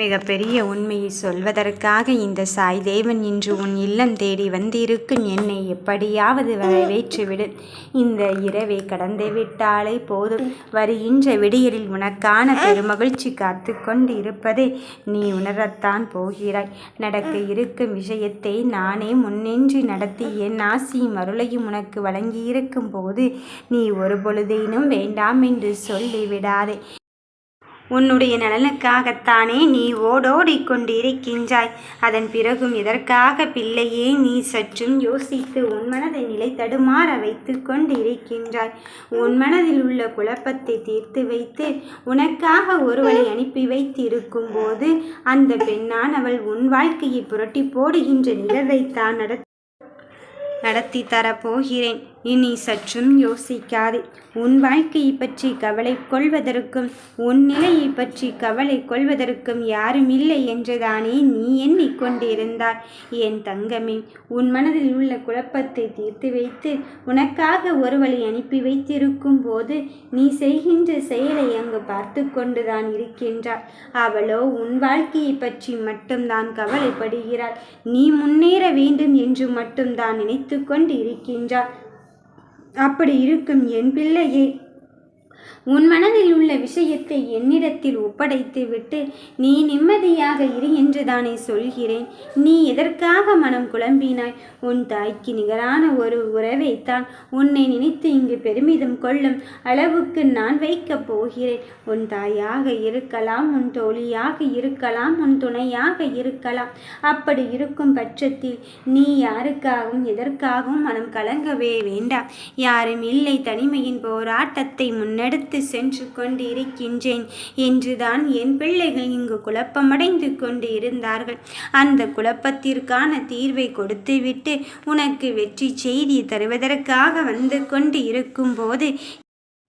மிகப்பெரிய உண்மையை சொல்வதற்காக இந்த சாய் தேவன் இன்று உன் இல்லம் தேடி வந்திருக்கும் என்னை எப்படியாவது வரவேற்றுவிடு இந்த இரவை கடந்து விட்டாலே போதும். வருகின்ற விடியலில் உனக்கான பெருமகிழ்ச்சி காத்து கொண்டு இருப்பதை நீ உணரத்தான் போகிறாய். நடக்க இருக்கும் விஷயத்தை நானே முன்னின்று நடத்தி என் ஆசியும் அருளையும் உனக்கு வழங்கியிருக்கும் போது நீ ஒரு பொழுதேனும் வேண்டாம் என்று சொல்லிவிடாதே. உன்னுடைய நலனுக்காகத்தானே நீ ஓடோடிக் கொண்டிருக்கின்றாய் அதன் பிறகும் இதற்காக பிள்ளையே நீ சற்றும் யோசித்து உன் மனதை நிலை தடுமாற வைத்து கொண்டிருக்கின்றாய். உன் மனதில் உள்ள குழப்பத்தை தீர்த்து வைத்து உனக்காக ஒருவளை அனுப்பி வைத்திருக்கும் போது அந்த பெண்ணான் அவள் உன் வாழ்க்கையை புரட்டி போடுகின்ற நிகழ்வைத்தான் நடத்தி நடத்தி தரப்போகிறேன். இனி சற்றும் யோசிக்காதே. உன் வாழ்க்கையை பற்றி கவலை கொள்வதற்கும் உன் நிலையை பற்றி கவலை கொள்வதற்கும் யாரும் இல்லை என்றுதானே நீ எண்ணிக்கொண்டிருந்தாய் என் தங்கமே உன் மனதில் உள்ள குழப்பத்தை தீர்த்து வைத்து உனக்காக ஒருவளை அனுப்பி வைத்திருக்கும் போது நீ செய்கின்ற செயலை அங்கு பார்த்து கொண்டுதான் இருக்கின்றாள் அவளோ உன் வாழ்க்கையை பற்றி மட்டும்தான் கவலைப்படுகிறாள். நீ முன்னேற வேண்டும் என்று மட்டும்தான் நினைத்து கொண்டு இருக்கின்றாள் அப்படி இருக்கும் என் பிள்ளையே. உன் மனதில் உள்ள விஷயத்தை என்னிடத்தில் ஒப்படைத்து விட்டு நீ நிம்மதியாக இரு என்று தானே சொல்கிறேன். நீ எதற்காக மனம் குழம்பினாய்? உன் தாய்க்கு நிகரான ஒரு உறவைத்தான் உன்னை நினைத்து இங்கு பெருமிதம் கொள்ளும் அளவுக்கு நான் வைக்கப் போகிறேன். உன் தாயாக இருக்கலாம் உன் தோழியாக இருக்கலாம் உன் துணையாக இருக்கலாம். அப்படி இருக்கும் பட்சத்தில் நீ யாருக்காகவும் எதற்காகவும் மனம் கலங்கவே வேண்டாம். யாரும் இல்லை தனிமையின் போராட்டத்தை முன்னெடுத்து சென்று கொண்டிருக்கின்றேன் என்றுதான் என் பிள்ளைகள் இங்கு குழப்பமடைந்து கொண்டு இருந்தார்கள் அந்த குழப்பத்திற்கான தீர்வை கொடுத்துவிட்டு உனக்கு வெற்றி செய்தி தருவதற்காக வந்து கொண்டு இருக்கும்போது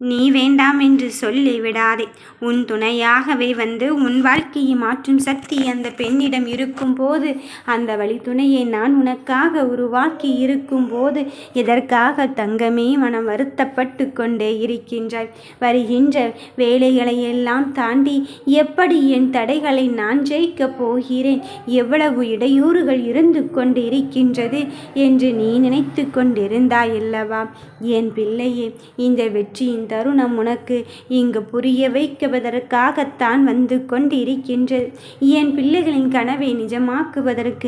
நீ வேண்டாம் என்று சொல்லி விடாதே உன் துணையாகவே வந்து உன் வாழ்க்கையை மாற்றும் சக்தி அந்த பெண்ணிடம் இருக்கும்போது அந்த வழித்துணையை நான் உனக்காக உருவாக்கி இருக்கும்போது எதற்காக தங்கமே மனம் வருத்தப்பட்டு கொண்டே இருக்கின்றாய்? வருகின்ற வேலைகளை எல்லாம் தாண்டி எப்படி என் தடைகளை நான் ஜெயிக்கப் போகிறேன்? எவ்வளவு இடையூறுகள் இருந்து கொண்டு இருக்கின்றது என்று நீ நினைத்து கொண்டிருந்தாயல்லவா? என் பிள்ளையே இந்த வெற்றியின் தருணம் உனக்கு. இங்கு புரிய வைக்குவதற்காகத்தான் வந்து கொண்டிருக்கின்றது என் பிள்ளைகளின் கனவை நிஜமாக்குவதற்கு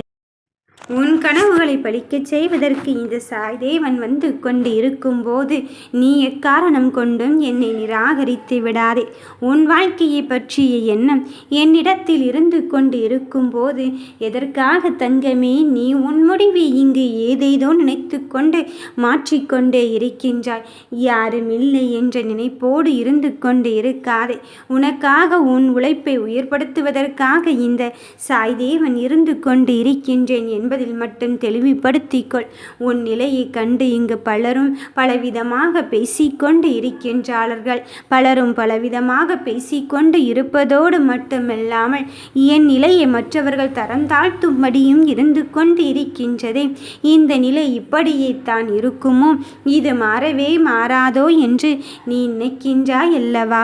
உன் கனவுகளை பலிக்கச் செய்வதற்கு இந்த சாய்தேவன் வந்து கொண்டு இருக்கும்போது நீ எக்காரணம் கொண்டும் என்னை நிராகரித்து விடாதே. உன் வாழ்க்கையை பற்றிய எண்ணம் என்னிடத்தில் இருந்து கொண்டு இருக்கும்போது எதற்காக தங்கமே நீ உன் முடிவை இங்கு ஏதேதோ நினைத்து கொண்டு மாற்றிக்கொண்டே இருக்கின்றாய். யாரும் இல்லை என்ற நினைப்போடு இருந்து கொண்டு இருக்காதே. உனக்காக உன் உழைப்பை உயர்படுத்துவதற்காக இந்த சாய்தேவன் இருந்து கொண்டு இருக்கின்றேன் என்பது என்பதில் மட்டும் தெளிவுபடுத்திக்கொள். உன் நிலையை கண்டு இங்கு பலரும் பலவிதமாக பேசிக்கொண்டு இருக்கின்றார்கள். பலரும் பலவிதமாக பேசிக்கொண்டு இருப்பதோடு மட்டுமல்லாமல் என் நிலையை மற்றவர்கள் தரம் தாழ்த்தும்படியும் இருந்து கொண்டு இருக்கின்றதே. இந்த நிலை இப்படியே தான் இருக்குமோ? இது மாறவே மாறாதோ என்று நீ நினைக்கின்றாய் அல்லவா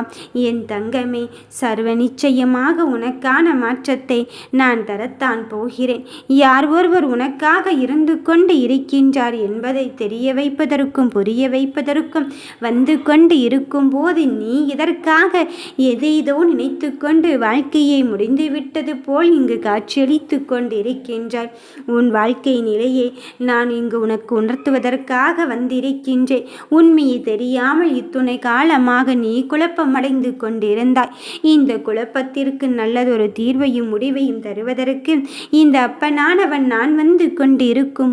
என் தங்கமே சர்வ நிச்சயமாக உனக்கான மாற்றத்தை நான் தரத்தான் போகிறேன். யார் ஒருவர் ஆண்டவர் உனக்காக இருந்து கொண்டு இருக்கின்றார் என்பதை தெரிய வைப்பதற்கும் புரிய வைப்பதற்கும் வந்து கொண்டு இருக்கும்போது நீ இதற்காக எதைதோ நினைத்து கொண்டு வாழ்க்கையை முடிந்துவிட்டது போல் இங்கு காட்சியளித்து கொண்டு இருக்கின்றாய் உன் வாழ்க்கை நிலையை நான் இங்கு உனக்கு உணர்த்துவதற்காக வந்திருக்கின்றேன். உண்மையை தெரியாமல் இத்துணை காலமாக நீ குழப்பமடைந்து கொண்டிருந்தாய். இந்த குழப்பத்திற்கு நல்லதொரு தீர்வையும் முடிவையும் தருவதற்கு இந்த அப்பனானவன் நான் வந்து கொண்டு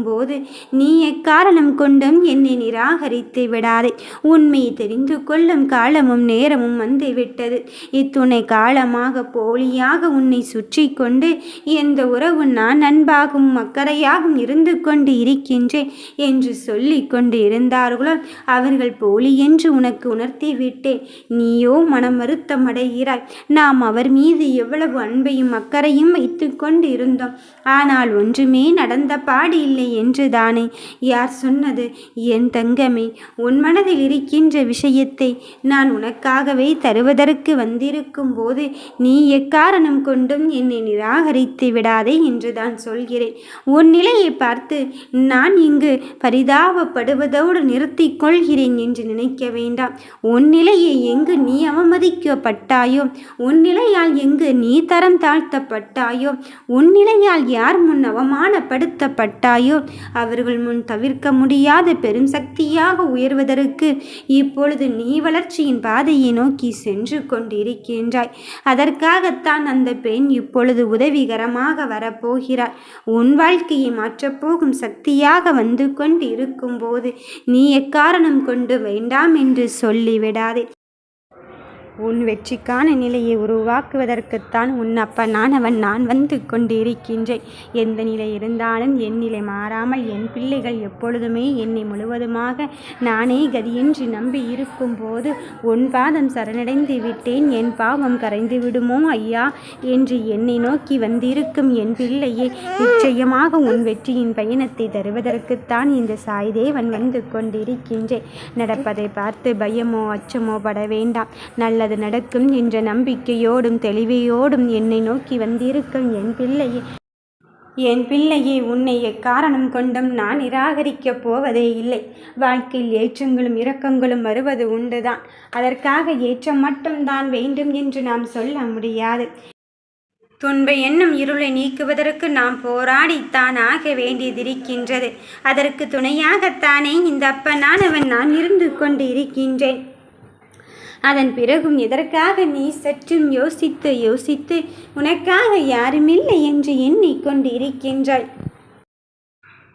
போது நீ எக்காரணம் கொண்டும் என்னை நிராகரித்து விடாதே. உண்மையை தெரிந்து கொள்ளும் காலமும் நேரமும் வந்து விட்டது இத்துணை காலமாக போலியாக உன்னை சுற்றி கொண்டு எந்த உறவு நான் அன்பாகும் அக்கறையாகவும் இருந்து கொண்டு இருக்கின்றேன் என்று சொல்லி கொண்டு இருந்தார்களோ அவர்கள் போலி என்று உனக்கு உணர்த்தி விட்டேன். நீயோ மனம் வருத்தம் அடைகிறாய். நாம் அவர் மீது எவ்வளவு அன்பையும் அக்கறையும் வைத்து கொண்டு இருந்தோம் ஆனால் ஒன்றுமே நடந்த பாடு இல்லை என்று தானே யார் சொன்னது? என் தங்கமே உன் மனதில் இருக்கின்ற விஷயத்தை நான் உனக்காகவே தருவதற்கு வந்திருக்கும் போது நீ எக்காரணம் கொண்டும் என்னை நிராகரித்து விடாதே என்று தான் சொல்கிறேன். உன் நிலையை பார்த்து நான் இங்கு பரிதாபப்படுவதோடு நிறுத்திக் கொள்கிறேன் என்று நினைக்க வேண்டாம். உன் நிலையை எங்கு நீ அவமதிக்கப்பட்டாயோ உன் நிலையால் எங்கு நீ தரம் தாழ்த்தப்பட்டாயோ உன் நிலையால் யார் முன் அவமானப்படுத்தப்பட்டாயோ அவர்கள் முன் தவிர்க்க முடியாத பெரும் சக்தியாக உயர்வதற்கு இப்பொழுது நீ வளர்ச்சியின் பாதையை நோக்கி சென்று கொண்டிருக்கின்றாய். அதற்காகத்தான் அந்த பெண் இப்பொழுது உதவிகரமாக வரப்போகிறார் உன் வாழ்க்கையை மாற்றப்போகும் சக்தியாக வந்து கொண்டு இருக்கும்போது நீ எக்காரணம் கொண்டு வேண்டாம் என்று சொல்லிவிடாதே. உன் வெற்றிக்கான நிலையை உருவாக்குவதற்குத்தான் உன் அப்பனானவன் நான் வந்து கொண்டிருக்கின்றேன். எந்த நிலை இருந்தாலும் என் நிலை மாறாமல் என் பிள்ளைகள் எப்பொழுதுமே என்னை முழுவதுமாக நானே கதியின்றி நம்பி இருக்கும்போது உன் பாதம் சரணடைந்து விட்டேன் என் பாவம் கரைந்து விடுமோ ஐயா என்று என்னை நோக்கி வந்திருக்கும் என் பிள்ளையே நிச்சயமாக உன் வெற்றியின் பயணத்தை தருவதற்குத்தான் இந்த சாய்தேவன் வந்து கொண்டிருக்கின்றேன். நடப்பதை பார்த்து பயமோ அச்சமோ பட வேண்டாம். நல்ல நல்லது நடக்கும் என்ற நம்பிக்கையோடும் தெளிவையோடும் என்னை நோக்கி வந்திருக்கும் என் பிள்ளையே. என் பிள்ளையே உன்னை எக்காரணம் கொண்டும் நான் நிராகரிக்கப் போவதே இல்லை. வாழ்க்கையில் ஏற்றங்களும் இரக்கங்களும் வருவது உண்டுதான். அதற்காக ஏற்றம் மட்டும்தான் வேண்டும் என்று நாம் சொல்ல முடியாது. துன்ப என்னும் இருளை நீக்குவதற்கு நாம் போராடித்தான் ஆக வேண்டியதிருக்கின்றது. அதற்கு துணையாகத்தானே இந்த அப்பனானவன் நான் இருந்து கொண்டு இருக்கின்றேன். அதன் பிறகும் எதற்காக நீ சற்றும் யோசித்து யோசித்து உனக்காக யாருமில்லை என்று எண்ணிக்கொண்டு இருக்கின்றாய்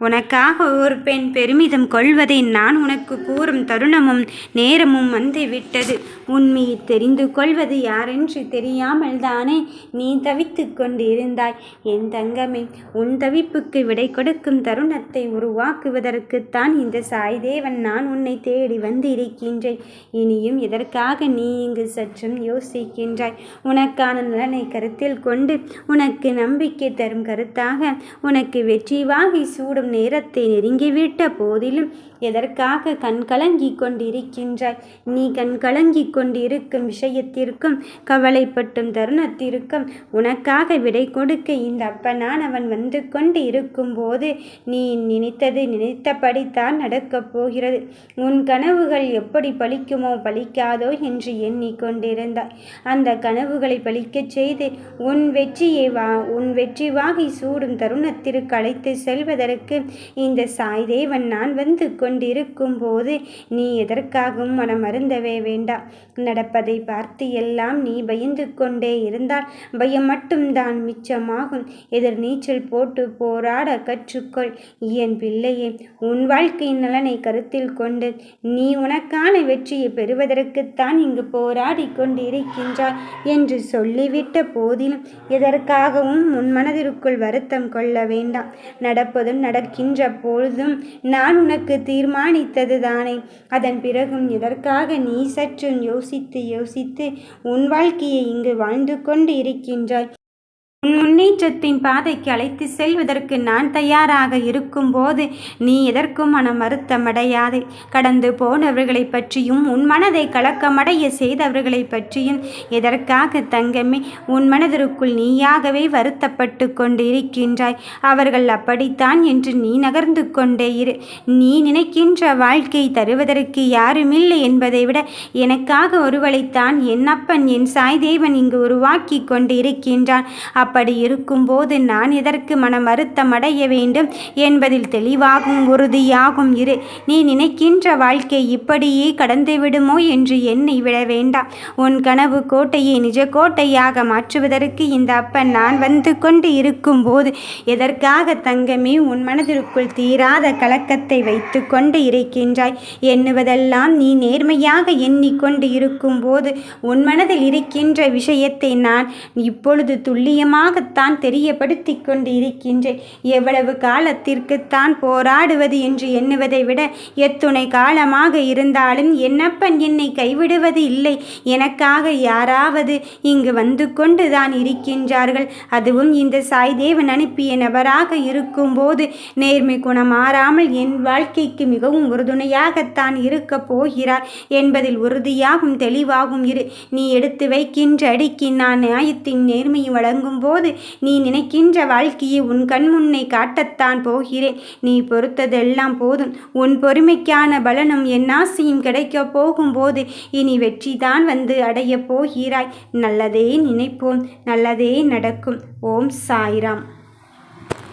உனக்காக ஒரு பெண் பெருமிதம் கொள்வதை நான் உனக்கு கூறும் தருணமும் நேரமும் வந்துவிட்டது. உண்மையை தெரிந்து கொள்வது யாரென்று தெரியாமல் தானே நீ தவித்து கொண்டிருந்தாய். என் தங்கமே உன் தவிப்புக்கு விடை கொடுக்கும் தருணத்தை உருவாக்குவதற்குத்தான் இந்த சாய்தேவன் நான் உன்னை தேடி வந்து இருக்கின்றேன் இனியும் எதற்காக நீ இங்கு சற்றும் யோசிக்கின்றாய்? உனக்கான நலனை கருத்தில் கொண்டு உனக்கு நம்பிக்கை தரும் கருத்தாக உனக்கு வெற்றி வாகி சூடும் நேரத்தை நெருங்கிவிட்ட போதிலும் எதற்காக கண்கலங்கி கொண்டிருக்கின்றாய்? நீ கண்கலங்கி கொண்டிருக்கும் விஷயத்திற்கும் கவலைப்பட்டும் தருணத்திற்கும் உனக்காக விடை கொடுக்க இந்த அப்பனானவன் வந்து கொண்டு இருக்கும்போது நீ நினைத்தது நினைத்தபடித்தான் நடக்கப் போகிறது. உன் கனவுகள் எப்படி பலிக்குமோ பலிக்காதோ என்று எண்ணிக்கொண்டிருந்தாய் அந்த கனவுகளை பலிக்கச் செய்து உன் வெற்றியை வா உன் வெற்றி வாகி சூடும் தருணத்திற்கு அழைத்து செல்வதற்கு இந்த சாய்தேவன் நான் வந்து கொண்டிருக்கும் போது நீ எதற்காகவும் மனம் அருந்தவே வேண்டாம். நடப்பதை பார்த்து எல்லாம் நீ பயந்து கொண்டே இருந்தால் பயம் மட்டும்தான் மிச்சமாகும். எதிர் நீச்சல் போட்டு போராட கற்றுக்கொள். என் பிள்ளையே உன் வாழ்க்கையின் நலனை கருத்தில் கொண்டு நீ உனக்கான வெற்றியை பெறுவதற்குத்தான் இங்கு போராடி கொண்டிருக்கின்றாய் என்று சொல்லிவிட்ட போதிலும் எதற்காகவும் உன் மனதிற்குள் வருத்தம் கொள்ள வேண்டாம். நடப்பதும் நடக்கின்ற பொழுதும் நான் உனக்கு தீ தீர்மானித்தது தானே. அதன் பிறகும் எதற்காக நீ சற்று யோசித்து யோசித்து உன் வாழ்க்கையை இங்கு வாழ்ந்து கொண்டு இருக்கின்றாய்? உன் முன்னேற்றத்தின் பாதைக்கு அழைத்து செல்வதற்கு நான் தயாராக இருக்கும்போது நீ எதற்கும் மனம் வருத்தமடையாதே கடந்து போனவர்களை பற்றியும் உன் மனதை கலக்கமடைய செய்தவர்களை பற்றியும் எதற்காக தங்கமே? உன் மனதிற்குள் நீயாகவே வருத்தப்பட்டு கொண்டு இருக்கின்றாய் அவர்கள் அப்படித்தான் என்று நீ நகர்ந்து கொண்டே இரு. நீ நினைக்கின்ற வாழ்க்கை தருவதற்கு யாருமில்லை என்பதை விட எனக்காக ஒருவளைத்தான் என் அப்பன் என் சாய்தேவன் இங்கு உருவாக்கி கொண்டு இருக்கின்றான் அப்படி இருக்கும்போது நான் இதற்கு மனம் வருத்தம் அடைய வேண்டும் என்பதில் தெளிவாகும் உறுதியாகும். இரு நீ நினைக்கின்ற வாழ்க்கை இப்படியே கடந்து விடுமோ என்று எண்ணி விட வேண்டாம். உன் கனவு கோட்டையை நிஜ கோட்டையாக மாற்றுவதற்கு இந்த அப்பன் நான் வந்து கொண்டு இருக்கும்போது எதற்காக தங்கமே உன் மனதிற்குள் தீராத கலக்கத்தை வைத்து கொண்டு இருக்கின்றாய்? எண்ணுவதெல்லாம் நீ நேர்மையாக எண்ணிக்கொண்டு இருக்கும்போது உன் மனதில் இருக்கின்ற விஷயத்தை நான் இப்பொழுது துல்லியமாக காலமாகத்தான் தெரியப்படுத்தி கொண்டு இருக்கின்றேன் எவ்வளவு காலத்திற்குத்தான் போராடுவது என்று எண்ணுவதை விட எத்துணை காலமாக இருந்தாலும் என்னப்பன் என்னை கைவிடுவது இல்லை. எனக்காக யாராவது இங்கு வந்து கொண்டு தான் இருக்கின்றார்கள். அதுவும் இந்த சாய்தேவன் அனுப்பிய நபராக இருக்கும்போது நேர்மை குணம் மாறாமல் என் வாழ்க்கைக்கு மிகவும் உறுதுணையாகத்தான் இருக்கப் போகிறார். என்பதில் உறுதியாகும் தெளிவாகும் இரு. நீ எடுத்து வைக்கின்ற அடிக்கு நான் நியாயத்தின் நேர்மையை வழங்கும் போது நீ நினைக்கின்ற வாழ்க்கையை உன் கண் முன்னை காட்டத்தான் போகிறேன். நீ பொறுத்ததெல்லாம் போதும். உன் பொறுமைக்கான பலனும் என் ஆசையும் கிடைக்கப் போகும்போது இனி வெற்றிதான் வந்து அடையப் போகிறாய். நல்லதே நினைப்போம். நல்லதே நடக்கும். ஓம் சாய்ராம்.